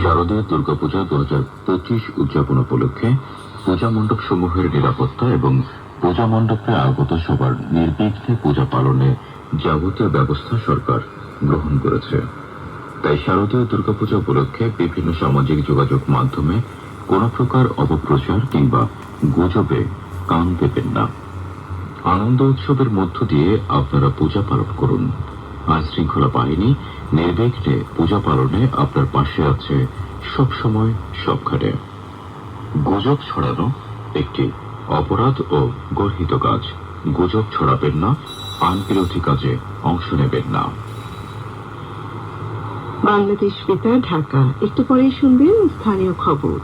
শারদীয় দুর্গাপূজা দু হাজার পঁচিশ উদযাপন উপলক্ষে পূজা মণ্ডপ সমূহের নিরাপত্তা এবং পূজা মণ্ডপে আগত সবার নির্বিঘ্নে পূজা পালনে যাবতীয় ব্যবস্থা সরকার গ্রহণ করেছে। তাই শারদীয় দুর্গাপূজা উপলক্ষে বিভিন্ন সামাজিক যোগাযোগ মাধ্যমে কোনো প্রকার অপপ্রচার কিংবা গুজবে কান দেবেন না। আনন্দ উৎসবের মধ্য দিয়ে আপনারা পূজা পালন করুন। আইন শৃঙ্খলা বাহিনী নির্বিঘ্নে পূজা পালনে আপনার পাশে আছে সব সময় সবখানে। গুজব ছড়ানো একটি অপরাধ ও গর্হিত কাজ। গুজব ছড়াবেন না আইন বিরোধী কাজে অংশ নেবেন না। বাংলাদেশ বেতার ঢাকা। একটু পরেই শুনবেন স্থানীয় খবর।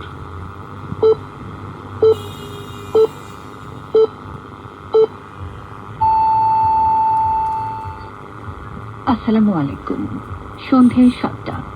আসসালামু আলাইকুম। সন্ধে সাতটা।